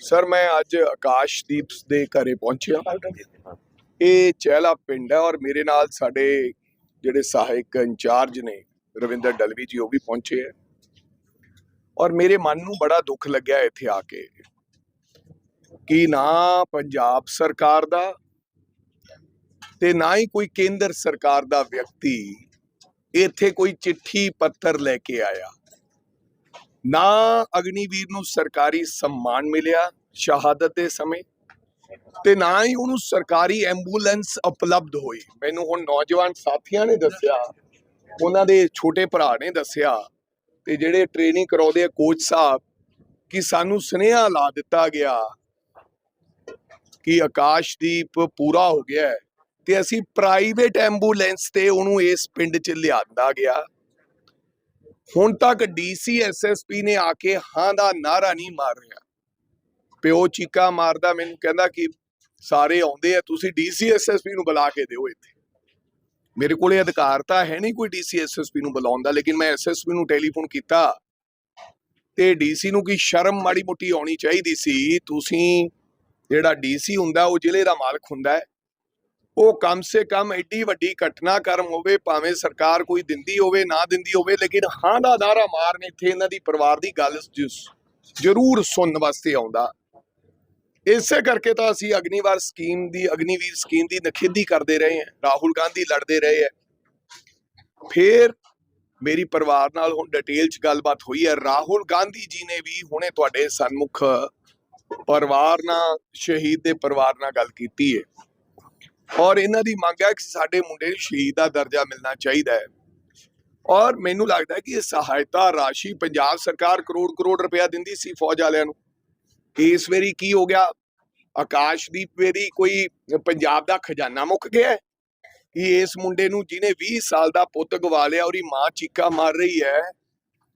Sir ਮੈਂ ਅੱਜ ਆਕਾਸ਼ਦੀਪ ਦੇ ਘਰੇ ਪਹੁੰਚਿਆ। ਇਹ ਚਹਿਲਾ ਪਿੰਡ ਹੈ ਔਰ ਮੇਰੇ ਨਾਲ ਸਾਡੇ ਜਿਹੜੇ ਸਹਾਇਕ ਇੰਚਾਰਜ ਨੇ ਰਵਿੰਦਰ ਡਲਵੀ ਜੀ ਉਹ ਵੀ ਪਹੁੰਚੇ ਹੈ। ਔਰ ਮੇਰੇ ਮਨ ਨੂੰ ਬੜਾ ਦੁੱਖ ਲੱਗਿਆ ਇੱਥੇ ਆ ਕੇ ਕਿ ਨਾ ਪੰਜਾਬ ਸਰਕਾਰ ਦਾ ਤੇ ਨਾ ਹੀ ਕੋਈ ਕੇਂਦਰ ਸਰਕਾਰ ਦਾ ਵਿਅਕਤੀ ਇੱਥੇ ਕੋਈ ਚਿੱਠੀ ਪੱਤਰ ਲੈ ਕੇ ਆਇਆ। ਨਾ ਅਗਨੀਵੀਰ ਨੂੰ ਸਰਕਾਰੀ ਸਨਮਾਨ ਮਿਲਿਆ ਸ਼ਹਾਦਤ ਦੇ ਸਮੇਂ ਤੇ ਨਾ ਹੀ ਉਹਨੂੰ ਸਰਕਾਰੀ ਐਂਬੂਲੈਂਸ ਉਪਲਬਧ ਹੋਈ। ਮੈਨੂੰ ਹੁਣ ਨੌਜਵਾਨ ਸਾਥੀਆਂ ਨੇ ਦੱਸਿਆ, ਉਹਨਾਂ ਦੇ ਛੋਟੇ ਭਰਾ ਨੇ ਦੱਸਿਆ ਤੇ ਜਿਹੜੇ ਟ੍ਰੇਨਿੰਗ ਕਰਾਉਂਦੇ ਆ ਕੋਚ ਸਾਹਿਬ ਕਿ ਸਾਨੂੰ ਸੁਨੇਹਾ ਲਾ ਦਿੱਤਾ ਗਿਆ ਕਿ ਆਕਾਸ਼ਦੀਪ ਪੂਰਾ ਹੋ ਗਿਆ ਤੇ ਅਸੀਂ ਪ੍ਰਾਈਵੇਟ ਐਂਬੂਲੈਂਸ ਤੇ ਉਹਨੂੰ ਇਸ ਪਿੰਡ 'ਚ ਲਿਆਂਦਾ ਗਿਆ। ਹੁਣ ਤੱਕ ਡੀਸੀ ਐਸਐਸਪੀ ਨੇ ਆ ਕੇ ਹਾਂ ਦਾ ਨਾਰਾ ਨਹੀਂ ਮਾਰ ਰਿਹਾ। ਪਿਓ ਚੀਕਾ ਮਾਰਦਾ, ਮੈਨੂੰ ਕਹਿੰਦਾ ਕਿ ਸਾਰੇ ਆਉਂਦੇ ਆ, ਤੁਸੀਂ ਡੀਸੀ ਐਸਐਸਪੀ ਨੂੰ ਬੁਲਾ ਕੇ ਦਿਓ ਇੱਥੇ। ਮੇਰੇ ਕੋਲੇ ਅਧਿਕਾਰ ਤਾਂ ਹੈ ਨਹੀਂ ਕੋਈ ਡੀਸੀ ਐਸਐਸਪੀ ਨੂੰ ਬੁਲਾਉਣ ਦਾ, ਲੇਕਿਨ ਮੈਂ ਐਸਐਸਪੀ ਨੂੰ ਟੈਲੀਫੋਨ ਕੀਤਾ। ਤੇ ਡੀਸੀ ਨੂੰ ਕੀ ਸ਼ਰਮ ਮਾੜੀ ਮੋਟੀ ਆਉਣੀ ਚਾਹੀਦੀ ਸੀ? ਤੁਸੀਂ ਜਿਹੜਾ ਡੀਸੀ ਹੁੰਦਾ, ਉਹ ਜ਼ਿਲ੍ਹੇ ਦਾ ਮਾਲਕ ਹੁੰਦਾ ਹੈ। ਉਹ ਕਮ ਸੇ ਕਮ ਐਡੀ ਵੱਡੀ ਘਟਨਾਕ੍ਰਮ ਹੋਵੇ, ਭਾਵੇਂ ਸਰਕਾਰ ਕੋਈ ਦਿੰਦੀ ਹੋਵੇ, ਨਾ ਦਿੰਦੀ ਹੋਵੇ, ਲੇਕਿਨ ਹਾਂ ਦਾ ਨਾਰਾ ਮਾਰਨ ਇੱਥੇ ਇਹਨਾਂ ਦੀ ਪਰਿਵਾਰ ਦੀ ਗੱਲ ਜ਼ਰੂਰ ਸੁਣਨ ਵਾਸਤੇ ਆਉਂਦਾ। ਇਸੇ ਕਰਕੇ ਤਾਂ ਅਸੀਂ ਅਗਨੀਵਾਰ ਸਕੀਮ ਦੀ, ਅਗਨੀਵੀਰ ਸਕੀਮ ਦੀ ਨਖੇਦੀ ਕਰਦੇ ਰਹੇ ਹਾਂ, ਰਾਹੁਲ ਗਾਂਧੀ ਲੜਦੇ ਰਹੇ ਹੈ। ਫਿਰ ਮੇਰੀ ਪਰਿਵਾਰ ਨਾਲ ਹੁਣ ਡਿਟੇਲ ਚ ਗੱਲਬਾਤ ਹੋਈ ਹੈ। ਰਾਹੁਲ ਗਾਂਧੀ ਜੀ ਨੇ ਵੀ ਹੁਣੇ ਤੁਹਾਡੇ ਸਨਮੁਖ ਪਰਿਵਾਰ ਨਾਲ, ਸ਼ਹੀਦ ਦੇ ਪਰਿਵਾਰ ਨਾਲ ਗੱਲ ਕੀਤੀ ਹੈ। ਔਰ ਇਹਨਾਂ ਦੀ ਮੰਗ ਹੈ ਕਿ ਸਾਡੇ ਮੁੰਡੇ ਨੂੰ ਸ਼ਹੀਦ ਦਾ ਦਰਜਾ ਮਿਲਣਾ ਚਾਹੀਦਾ ਹੈ। ਔਰ ਮੈਨੂੰ ਲੱਗਦਾ ਹੈ ਕਿ ਇਹ ਸਹਾਇਤਾ ਰਾਸ਼ੀ ਪੰਜਾਬ ਸਰਕਾਰ ਕਰੋੜ ਕਰੋੜ ਰੁਪਇਆ ਦਿੰਦੀ ਸੀ ਫੌਜ ਵਾਲਿਆਂ ਨੂੰ। ਇਸ ਵਾਰੀ ਕੀ ਹੋ ਗਿਆ? ਆਕਾਸ਼ਦੀਪ ਵੇਰੀ ਕੋਈ ਪੰਜਾਬ ਦਾ ਖਜ਼ਾਨਾ ਮੁੱਕ ਗਿਆ ਕਿ ਇਸ ਮੁੰਡੇ ਨੂੰ ਜਿਹਨੇ 20 ਸਾਲ ਦਾ ਪੁੱਤ ਗਵਾ ਲਿਆ ਉਹਦੀ ਮਾਂ ਚੀਕਾ ਮਾਰ ਰਹੀ ਹੈ।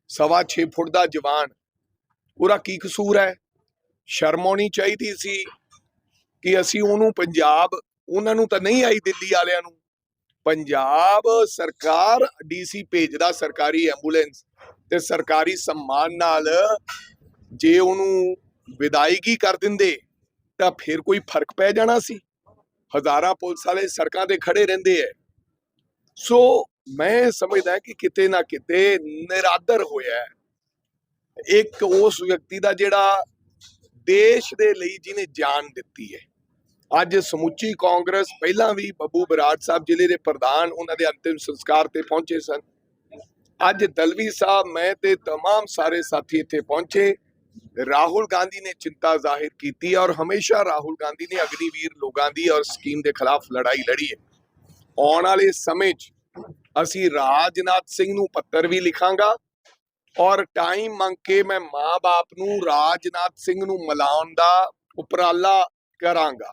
ਸਵਾ 6 ਫੁੱਟ ਦਾ ਜਵਾਨ। ਉਹਦਾ ਕੀ ਕਸੂਰ ਹੈ? ਸ਼ਰਮ ਆਉਣੀ ਚਾਹੀਦੀ ਸੀ ਕਿ ਅਸੀਂ ਉਹਨੂੰ ਪੰਜਾਬ ਉਹਨਾਂ ਨੂੰ ਤਾਂ ਨਹੀਂ ਆਈ ਦਿੱਲੀ ਵਾਲਿਆਂ ਨੂੰ। ਪੰਜਾਬ ਸਰਕਾਰ ਡੀਸੀ ਭੇਜਦਾ ਸਰਕਾਰੀ ਐਂਬੂਲੈਂਸ ਤੇ ਸਰਕਾਰੀ ਸਨਮਾਨ ਨਾਲ ਜੇ ਉਹਨੂੰ ਵਿਦਾਇਗੀ ਕਰ ਦਿੰਦੇ, ਤਾਂ ਫਿਰ ਕੋਈ ਫ਼ਰਕ ਪੈ ਜਾਣਾ ਸੀ। ਹਜ਼ਾਰਾਂ ਪੁਲਿਸ ਵਾਲੇ ਸੜਕਾਂ ਤੇ ਖੜੇ ਰਹਿੰਦੇ ਐ। ਸੋ ਮੈਂ ਸਮਝਦਾ ਕਿ ਕਿਤੇ ਨਾ ਕਿਤੇ ਨਿਰਾਦਰ ਹੋਇਆ ਇੱਕ ਉਸ ਵਿਅਕਤੀ ਦਾ ਜਿਹੜਾ ਦੇਸ਼ ਦੇ ਲਈ ਜਿਹਨੇ ਜਾਨ ਦਿੱਤੀ ਹੈ ਅੱਜ ਸਮੁੱਚੀ ਕਾਂਗਰਸ ਪਹਿਲਾਂ ਵੀ ਬੱਬੂ ਬਰਾੜ ਸਾਹਿਬ ਜ਼ਿਲ੍ਹੇ ਦੇ ਪ੍ਰਧਾਨ ਉਹਨਾਂ ਦੇ ਅੰਤਿਮ ਸੰਸਕਾਰ ਤੇ ਪਹੁੰਚੇ ਸਨ ਅੱਜ ਦਲਵੀ ਸਾਹਿਬ ਮੈਂ ਤੇ तमाम ਸਾਰੇ ਸਾਥੀ ਇੱਥੇ ਪਹੁੰਚੇ ਰਾਹੁਲ ਗਾਂਧੀ ਨੇ ਚਿੰਤਾ ਜ਼ਾਹਿਰ ਕੀਤੀ ਹੈ ਔਰ ਹਮੇਸ਼ਾ ਰਾਹੁਲ ਗਾਂਧੀ ਨੇ ਅਗਨੀਵੀਰ ਲੋਕਾਂ ਦੀ ਔਰ ਸਕੀਮ ਦੇ ਖਿਲਾਫ ਲੜਾਈ ਲੜੀ ਹੈ ਆਉਣ ਵਾਲੇ ਸਮੇਂ 'ਚ ਅਸੀਂ ਰਾਜਨਾਥ ਸਿੰਘ ਨੂੰ ਪੱਤਰ ਵੀ ਲਿਖਾਂਗਾ ਔਰ ਟਾਈਮ ਮੰਗ ਕੇ ਮੈਂ ਮਾਂ-ਬਾਪ ਨੂੰ ਰਾਜਨਾਥ ਸਿੰਘ ਨੂੰ ਮਿਲਾਉਣ ਦਾ ਉਪਰਾਲਾ ਕਰਾਂਗਾ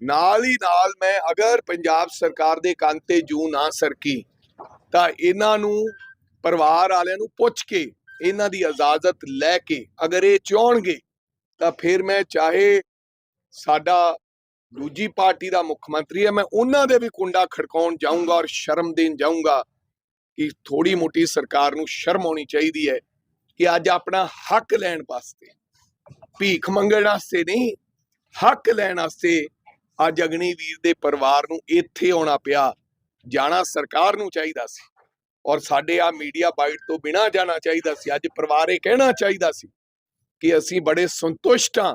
ਨਾਲ ਹੀ ਨਾਲ ਮੈਂ ਅਗਰ ਪੰਜਾਬ ਸਰਕਾਰ ਦੇ ਕੰਨ ਤੇ ਜੂ ਨਾ ਸਰਕੀ, ਤਾਂ ਇਹਨਾਂ ਨੂੰ ਪਰਿਵਾਰ ਵਾਲਿਆਂ ਨੂੰ ਪੁੱਛ ਕੇ, ਇਹਨਾਂ ਦੀ ਇਜਾਜ਼ਤ ਲੈ ਕੇ ਅਗਰ ਇਹ ਚਾਹਣਗੇ, ਤਾਂ ਫਿਰ ਮੈਂ ਚਾਹੇ ਸਾਡਾ ਦੂਜੀ ਪਾਰਟੀ ਦਾ ਮੁੱਖ ਮੰਤਰੀ ਹੈ, ਮੈਂ ਉਹਨਾਂ ਦੇ ਵੀ ਕੁੰਡਾ ਖੜਕਾਉਣ ਜਾਊਂਗਾ ਔਰ ਸ਼ਰਮ ਦੇਣ ਜਾਊਂਗਾ ਕਿ ਥੋੜੀ ਮੋਟੀ ਸਰਕਾਰ ਨੂੰ ਸ਼ਰਮ ਆਉਣੀ ਚਾਹੀਦੀ ਹੈ ਕਿ ਅੱਜ ਆਪਣਾ ਹੱਕ ਲੈਣ ਵਾਸਤੇ, ਭੀਖ ਮੰਗਣ ਵਾਸਤੇ ਨਹੀਂ, ਹੱਕ ਲੈਣ ਵਾਸਤੇ ਅੱਜ ਅਗਨੀਵੀਰ ਦੇ ਪਰਿਵਾਰ ਨੂੰ ਇੱਥੇ ਆਉਣਾ ਪਿਆ। ਜਾਣਾ ਸਰਕਾਰ ਨੂੰ ਚਾਹੀਦਾ ਸੀ ਔਰ ਸਾਡੇ ਆ ਮੀਡੀਆ ਬਾਈਟ ਤੋਂ ਬਿਨਾ ਜਾਣਾ ਚਾਹੀਦਾ ਸੀ। ਅੱਜ ਪਰਿਵਾਰ ਇਹ ਕਹਿਣਾ ਚਾਹੀਦਾ ਸੀ ਕਿ ਅਸੀਂ ਬੜੇ ਸੰਤੁਸ਼ਟ ਹਾਂ।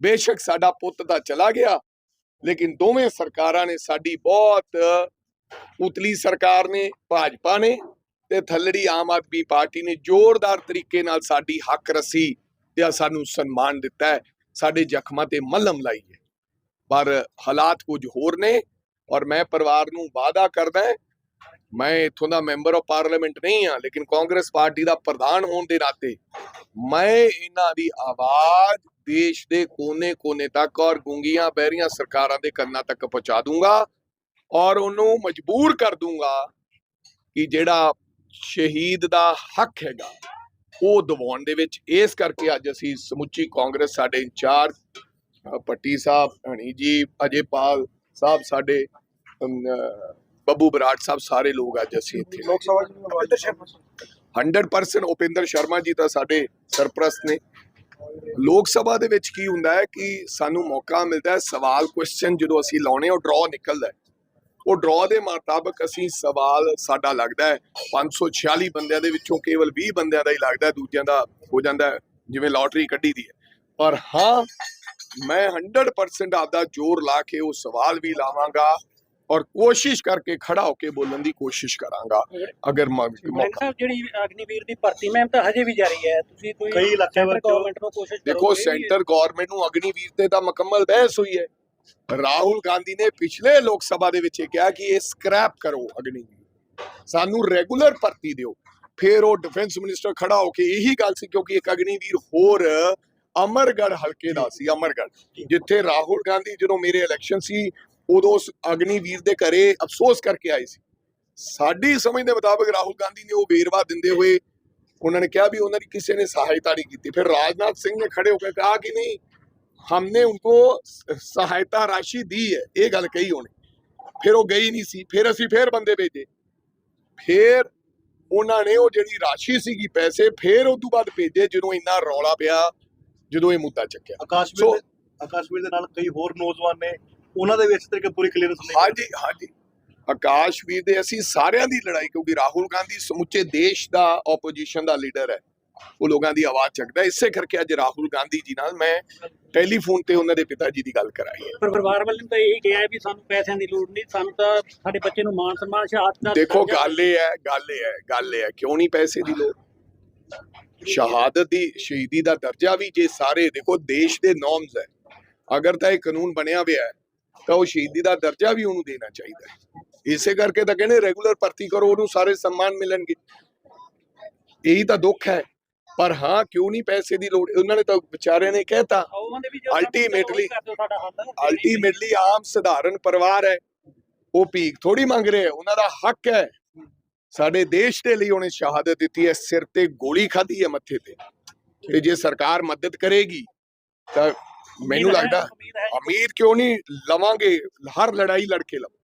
ਬੇਸ਼ੱਕ ਸਾਡਾ ਪੁੱਤ ਤਾਂ ਚਲਾ ਗਿਆ, ਲੇਕਿਨ ਦੋਵੇਂ ਸਰਕਾਰਾਂ ਨੇ ਸਾਡੀ ਬਹੁਤ ਉਤਲੀ ਸਰਕਾਰ ਨੇ, ਭਾਜਪਾ ਨੇ ਤੇ ਥੱਲੜੀ ਆਮ ਆਦਮੀ ਪਾਰਟੀ ਨੇ ਜ਼ੋਰਦਾਰ ਤਰੀਕੇ ਨਾਲ ਸਾਡੀ ਹੱਕ ਰਸੀ ਤੇ ਸਾਨੂੰ ਸਨਮਾਨ ਦਿੱਤਾ ਹੈ। ਸਾਡੇ ਜ਼ਖਮਾਂ ਤੇ ਮਲਮ ਲਾਈ ਹੈ। ਪਰ ਹਾਲਾਤ ਕੁਝ ਹੋਰ ਨੇ ਔਰ ਮੈਂ ਪਰਿਵਾਰ ਨੂੰ ਵਾਅਦਾ ਕਰਦਾ ਮੈਂ ਇਥੋਂ ਦਾ ਮੈਂਬਰ ਆਫ ਪਾਰਲੀਮੈਂਟ ਨਹੀਂ ਹਾਂ, ਲੇਕਿਨ ਕਾਂਗਰਸ ਪਾਰਟੀ ਦਾ ਪ੍ਰਧਾਨ ਹੋਣ ਦੇ ਨਾਤੇ ਮੈਂ ਇਹਨਾਂ ਦੀ ਆਵਾਜ਼ ਦੇਸ਼ ਦੇ ਕੋਨੇ-ਕੋਨੇ ਤੱਕ ਔਰ ਗੁੰਗੀਆਂ ਬਹਿਰੀਆਂ ਸਰਕਾਰਾਂ ਦੇ ਕੰਨਾਂ ਤੱਕ ਪਹੁੰਚਾ ਦੂੰਗਾ ਔਰ ਉਹਨੂੰ ਮਜਬੂਰ ਕਰ ਦੂੰਗਾ ਕਿ ਜਿਹੜਾ ਸ਼ਹੀਦ ਦਾ ਹੱਕ ਹੈਗਾ, ਉਹ ਦਿਵਾਉਣ ਦੇ ਵਿੱਚ ਇਸ ਕਰਕੇ ਅੱਜ ਅਸੀਂ ਸਮੁੱਚੀ ਕਾਂਗਰਸ ਸਾਡੇ ਇੰਚਾਰਜ ਭੱਟੀ ਸਾਹਿਬ ਹਣੀ ਜੀ ਅਜੇਪਾਲ ਸਾਹਿਬ ਸਾਡੇ ਬੱਬੂ ਬਰਾੜ ਸਾਹਿਬ ਸਾਰੇ ਲੋਕ ਅੱਜ ਅਸੀਂ ਇੱਥੇ ਲੋਕ ਸਭਾ ਚ ਵੀ ਅਮਰਿੰਦਰ ਸ਼ਰਮਾ 100% ਉਪਿੰਦਰ ਸ਼ਰਮਾ ਜੀ ਤਾਂ ਸਾਡੇ ਸਰਪ੍ਰਸਤ ਨੇ। ਲੋਕ ਸਭਾ ਦੇ ਵਿੱਚ ਕੀ ਹੁੰਦਾ ਹੈ ਕਿ ਸਾਨੂੰ ਮੌਕਾ ਮਿਲਦਾ ਹੈ ਸਵਾਲ ਕੁਐਸਚਨ ਜਦੋਂ ਅਸੀਂ ਲਾਉਣੇ ਉਹ ਡਰਾਅ ਨਿਕਲਦਾ ਹੈ। ਉਹ ਡਰਾਅ ਦੇ ਮੁਤਾਬਕ ਅਸੀਂ ਸਵਾਲ ਸਾਡਾ ਲੱਗਦਾ ਹੈ 546 ਬੰਦਿਆਂ ਦੇ ਵਿੱਚੋਂ ਕੇਵਲ 20 ਬੰਦਿਆਂ ਦਾ ਹੀ ਲੱਗਦਾ ਦੂਜਿਆਂ ਦਾ ਹੋ ਜਾਂਦਾ ਜਿਵੇਂ ਲਾਟਰੀ ਕੱਢੀ ਦੀ ਹੈ। ਪਰ ਹਾਂ ਮੈਂ 100% ਆਪਦਾ ਜ਼ੋਰ ਲਾ ਕੇ ਉਹ ਸਵਾਲ ਵੀ ਲਾਵਾਂਗਾ ਔਰ ਕੋਸ਼ਿਸ਼ ਕਰਕੇ ਖੜਾ ਹੋ ਕੇ ਬੋਲਣ ਦੀ ਕੋਸ਼ਿਸ਼ ਕਰਾਂਗਾ ਅਗਰ ਮ- ਮੌਕਾ ਸਾਹਿਬ ਜਿਹੜੀ ਅਗਨੀਵੀਰ ਦੀ ਭਰਤੀ ਮੈਮ ਤਾਂ ਹਜੇ ਵੀ ਜਾਰੀ ਹੈ। ਤੁਸੀਂ ਕੋਈ ਕਈ ਇਲਾਕਿਆਂ ਵਿੱਚ ਗਵਰਨਮੈਂਟ ਨੂੰ ਕੋਸ਼ਿਸ਼ ਦੇਖੋ ਸੈਂਟਰ ਗਵਰਨਮੈਂਟ ਨੂੰ ਅਗਨੀਵੀਰ ਤੇ ਤਾਂ ਮੁਕੰਮਲ ਬਹਿਸ ਹੋਈ ਹੈ। ਰਾਹੁਲ ਗਾਂਧੀ ਨੇ ਪਿਛਲੇ ਲੋਕ ਸਭਾ ਦੇ ਵਿੱਚ ਇਹ ਕਿਹਾ ਕਿ ਇਹ ਸਕ੍ਰੈਪ ਕਰੋ ਅਗਨੀਵੀਰ। ਸਾਨੂੰ ਰੈਗੂਲਰ ਭਰਤੀ ਦਿਓ। ਫਿਰ ਉਹ ਡਿਫੈਂਸ ਮਿਨਿਸਟਰ ਖੜਾ ਹੋ ਕੇ ਇਹੀ ਗੱਲ ਸੀ ਕਿਉਂਕਿ ਇੱਕ ਅਗਨੀਵੀਰ ਹੋਰ ਅਮਰਗੜ ਹਲਕੇ ਦਾ ਸੀ ਅਮਰਗੜ ਜਿੱਥੇ ਰਾਹੁਲ ਗਾਂਧੀ ਜਦੋਂ ਮੇਰੇ ਇਲੈਕਸ਼ਨ ਸੀ ਉਦੋਂ ਉਸ ਅਗਨੀਵੀਰ ਦੇ ਘਰੇ ਅਫਸੋਸ ਕਰਕੇ ਆਏ ਸੀ ਸਾਡੀ ਸਮਝ ਦੇ ਮੁਤਾਬਕ ਰਾਹੁਲ ਗਾਂਧੀ ਨੇ ਉਹ ਵੇਰਵਾ ਦਿੰਦੇ ਹੋਏ ਉਹਨਾਂ ਨੇ ਕਿਹਾ ਵੀ ਉਹਨਾਂ ਦੀ ਕਿਸੇ ਨੇ ਸਹਾਇਤਾ ਨਹੀਂ ਕੀਤੀ ਫਿਰ ਰਾਜਨਾਥ ਸਿੰਘ ਨੇ ਖੜੇ ਹੋ ਕੇ ਕਹਾ ਕਿ ਨਹੀਂ हमने उनको सहायता राशि दी है ਇਹ ਗੱਲ ਕਹੀ ਉਹਨੇ ਫਿਰ ਉਹ ਗਈ ਨਹੀਂ ਸੀ ਫਿਰ ਅਸੀਂ ਫਿਰ ਬੰਦੇ ਭੇਜੇ ਫਿਰ ਉਹਨਾਂ ਨੇ ਉਹ ਜਿਹੜੀ ਰਾਸ਼ੀ ਸੀਗੀ ਪੈਸੇ ਫਿਰ ਉਸ ਤੋਂ ਬਾਅਦ ਭੇਜੇ ਜਦੋਂ ਇੰਨਾ ਰੌਲਾ ਪਿਆ ਜਦੋਂ ਇਹ ਮੁੱਦਾ ਚੱਕਿਆ। ਆਕਾਸ਼ਵੀਰ ਦੇ ਆਕਾਸ਼ਵੀਰ ਦੇ ਨਾਲ ਕਈ ਹੋਰ ਨੌਜਵਾਨ ਨੇ ਉਹਨਾਂ ਦੇ ਵਿੱਚ ਤਰੀਕੇ ਪੂਰੀ ਕਲੀਅਰੈਂਸ ਨਹੀਂ ਹਾਂਜੀ ਹਾਂਜੀ। ਆਕਾਸ਼ਵੀਰ ਦੇ ਅਸੀਂ ਸਾਰਿਆਂ ਦੀ ਲੜਾਈ ਕਿਉਂਕਿ ਰਾਹੁਲ ਗਾਂਧੀ ਸਮੁੱਚੇ ਦੇਸ਼ ਦਾ ਆਪੋਜੀਸ਼ਨ ਦਾ ਲੀਡਰ ਹੈ। ਉਹ ਲੋਕਾਂ ਦੀ ਆਵਾਜ਼ ਚੱਕਦਾ। ਇਸੇ ਕਰਕੇ ਅੱਜ ਰਾਹੁਲ ਗਾਂਧੀ ਜੀ ਨਾਲ ਮੈਂ ਟੈਲੀਫੋਨ ਤੇ ਉਹਨਾਂ ਦੇ ਪਿਤਾ ਜੀ ਦੀ ਗੱਲ ਕਰਾਈ ਹੈ। ਪਰ ਪਰਿਵਾਰ ਵੱਲੋਂ ਤਾਂ ਇਹ ਕਿਹਾ ਹੈ ਵੀ ਸਾਨੂੰ ਪੈਸਿਆਂ ਦੀ ਲੋੜ ਨਹੀਂ ਸਾਨੂੰ ਤਾਂ ਸਾਡੇ ਬੱਚੇ ਨੂੰ ਮਾਨ ਸਨਮਾਨ ਸ਼ਹਾਦਤ ਦਾ ਦੇਖੋ ਗੱਲ ਇਹ ਹੈ ਗੱਲ ਇਹ ਹੈ ਗੱਲ ਇਹ ਹੈ। ਕਿਉਂ ਨਹੀਂ ਪੈਸੇ ਦੀ ਲੋੜ? ਸ਼ਹਾਦਤ ਦੀ ਸ਼ਹੀਦੀ ਦਾ ਦਰਜਾ ਵੀ ਜੇ ਸਾਰੇ, ਦੇਖੋ ਦੇਸ਼ ਦੇ ਨੋਰਮਸ ਹੈ। ਅਗਰ ਤਾਂ ਇਹ ਕਾਨੂੰਨ ਬਣਿਆ ਹੋਇਆ ਹੈ, ਤਾਂ ਉਹ ਸ਼ਹੀਦੀ ਦਾ ਦਰਜਾ ਵੀ ਉਹਨੂੰ ਦੇਣਾ ਚਾਹੀਦਾ ਹੈ। ਇਸੇ ਕਰਕੇ ਤਾਂ ਕਹਿੰਦੇ ਰੈਗੂਲਰ ਭਰਤੀ ਕਰੋ, ਉਹਨੂੰ ਸਾਰੇ ਸਨਮਾਨ ਮਿਲਣਗੇ। ਇਹੀ ਤਾਂ ਦੁੱਖ ਹੈ। ਪਰ ਹਾਂ, ਕਿਉਂ ਨਹੀਂ ਪੈਸੇ ਦੀ ਲੋੜ? ਉਹਨਾਂ ਨੇ ਤਾਂ ਵਿਚਾਰਿਆਂ ਨੇ ਕਹਿਤਾ ਉਹਨਾਂ ਅਲਟੀਮੇਟਲੀ ਆਮ ਸਧਾਰਨ ਪਰਿਵਾਰ ਹੈ। ਉਹ ਭੀਖ ਥੋੜੀ ਮੰਗ ਰਹੇ ਉਹਨਾਂ ਦਾ ਹੱਕ ਹੈ। ਸਾਡੇ ਦੇਸ਼ ਦੇ ਲਈ ਉਹਨੇ ਸ਼ਹਾਦਤ ਦਿੱਤੀ ਹੈ ਸਿਰ ਤੇ ਗੋਲੀ ਖਾਧੀ ਹੈ ਮੱਥੇ ਤੇ। ਤੇ ਜੇ ਸਰਕਾਰ ਮਦਦ ਕਰੇਗੀ ਤਾਂ ਮੈਨੂੰ ਲੱਗਦਾ ਉਮੀਦ ਕਿਉਂ ਨਹੀਂ ਲਵਾਂਗੇ ਹਰ ਲੜਾਈ ਲੜ ਕੇ ਲਵਾਂਗੇ।